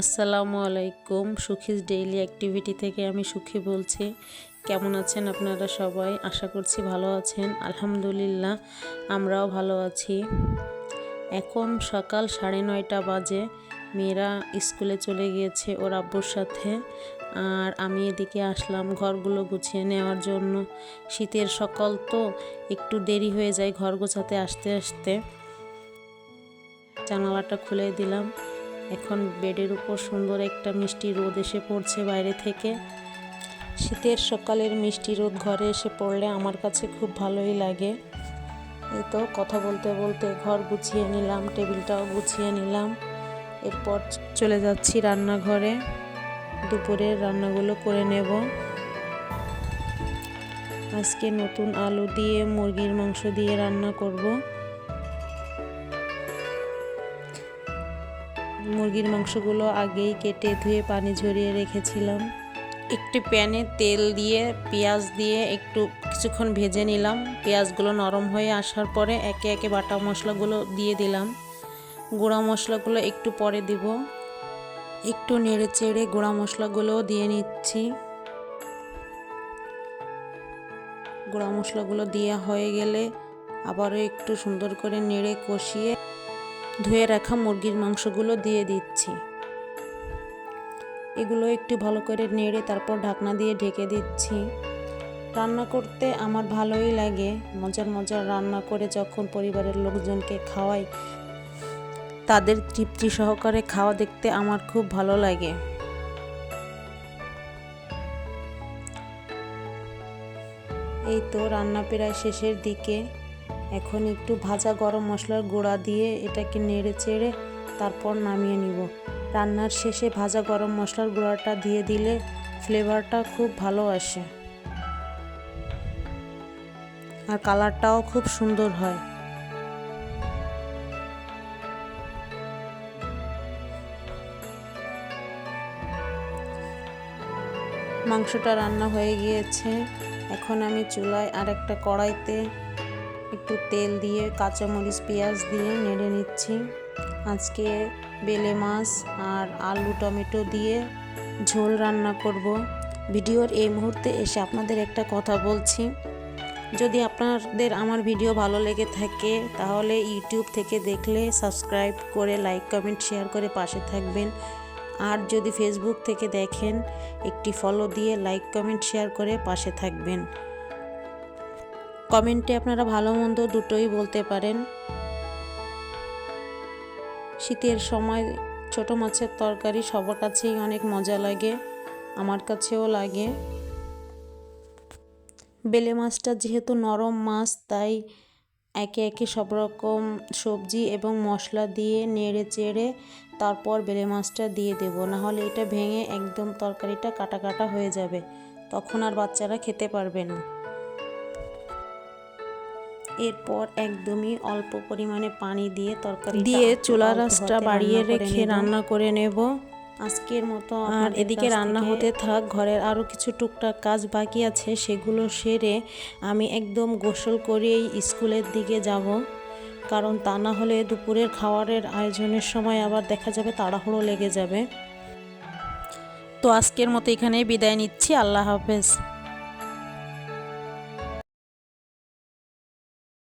আসসালামু আলাইকুম Sukhi's daily activity থেকে আমি সুখী বলছি। কেমন আছেন আপনারা সবাই? আশা করছি ভালো আছেন। আলহামদুলিল্লাহ, আমরাও ভালো আছি। এখন সকাল সাড়ে নয়টা বাজে। মেয়েরা স্কুলে চলে গিয়েছে ওর আব্বুর সাথে। আর আমি এদিকে আসলাম ঘরগুলো গুছিয়ে নেওয়ার জন্য। শীতের সকাল তো একটু দেরি হয়ে যায় ঘর গোছাতে আসতে আসতে। জানালাটা খুলে দিলাম। এখন বেডের উপর সুন্দর একটা মিষ্টি রোদ এসে পড়ছে বাইরে থেকে। শীতের সকালের মিষ্টি রোদ ঘরে এসে পড়লে আমার কাছে খুব ভালোই লাগে। এই তো কথা বলতে বলতে ঘর গুছিয়ে নিলাম, টেবিলটাও গুছিয়ে নিলাম। এরপর চলে যাচ্ছি রান্নাঘরে। দুপুরের রান্নাগুলো করে নেব। আজকে নতুন আলু দিয়ে মুরগির মাংস দিয়ে রান্না করব। মুরগির মাংসগুলো আগেই কেটে ধুয়ে পানি ঝরিয়ে রেখেছিলাম। একটি প্যানে তেল দিয়ে, পেঁয়াজ দিয়ে একটু কিছুক্ষণ ভেজে নিলাম। পেঁয়াজগুলো নরম হয়ে আসার পরে একে একে বাটা মশলাগুলো দিয়ে দিলাম। গুঁড়া মশলাগুলো একটু পরে দিব। একটু নেড়ে চেড়ে গুঁড়া মশলাগুলোও দিয়ে নিচ্ছি। গুঁড়া মশলাগুলো দেওয়া হয়ে গেলে আবারও একটু সুন্দর করে নেড়ে কষিয়ে ধুয়ে রাখা মুরগির মাংসগুলো দিয়ে দিচ্ছি। এগুলো একটু ভালো করে নেড়ে তারপর ঢাকনা দিয়ে ঢেকে দিচ্ছি। রান্না করতে আমার ভালোই লাগে। মজার মজার রান্না করে যখন পরিবারের লোকজনকে খাওয়াই, তাদের তৃপ্তি সহকারে খাওয়া দেখতে আমার খুব ভালো লাগে। এই তো রান্না প্রায় শেষের দিকে। এখন একটু ভাজা গরম মশলার গুঁড়া দিয়ে এটাকে নেড়ে চেড়ে তারপর নামিয়ে নিব। রান্নার শেষে ভাজা গরম মশলার গুঁড়াটা দিয়ে দিলে ফ্লেভারটা খুব ভালো আসে। আর কালারটাও খুব সুন্দর হয়। মাংসটা রান্না হয়ে গিয়েছে। এখন আমি চুলায় আর একটা কড়াইতে একটু তেল দিয়ে, কাঁচামরিচ, পেঁয়াজ দিয়ে নেড়ে নিচ্ছি। আজকে বেলে মাছ আর আলু, টমেটো দিয়ে ঝোল রান্না করব। ভিডিওর এই মুহূর্তে এসে আপনাদের একটা কথা বলছি। যদি আপনাদের আমার ভিডিও ভালো লেগে থাকে, তাহলে ইউটিউব থেকে দেখলে, সাবস্ক্রাইব করে, লাইক, কমেন্ট, শেয়ার করে পাশে থাকবেন। আর যদি ফেসবুক থেকে দেখেন, একটি ফলো দিয়ে, লাইক, কমেন্ট, শেয়ার করে পাশে থাকবেন। কমেন্টে আপনারা ভালো মন্দ দুটোই বলতে পারেন। শীতের সময় ছোট মাছের তরকারি সবার কাছেই অনেক মজা লাগে, আমার কাছেও লাগে। বেলে মাছটা যেহেতু নরম মাছ, তাই একে একে সব রকম সবজি এবং মশলা দিয়ে নেড়ে চেড়ে তারপর বেলে মাছটা দিয়ে দেব। নাহলে এটা ভেঙে একদম তরকারিটা কাটা কাটা হয়ে যাবে, তখন আর বাচ্চারা খেতে পারবে না। এরপর একদমই অল্প পরিমাণে পানি দিয়ে তরকারি দিয়ে চুলা রাসটা বাড়িয়ে রেখে রান্না করে নেব। আজকের মতো আর এদিকে রান্না হতে থাক ঘরের আরও কিছু টুকটাক কাজ বাকি আছে সেগুলো সেরে আমি একদম গোসল করেই স্কুলের দিকে যাব। কারণ তা না হলে দুপুরের খাওয়ারের আয়োজনের সময় আবার দেখা যাবে তাড়াহুড়ো লেগে যাবে। তো আজকের মতো এখানেই বিদায় নিচ্ছি। আল্লাহ হাফেজ।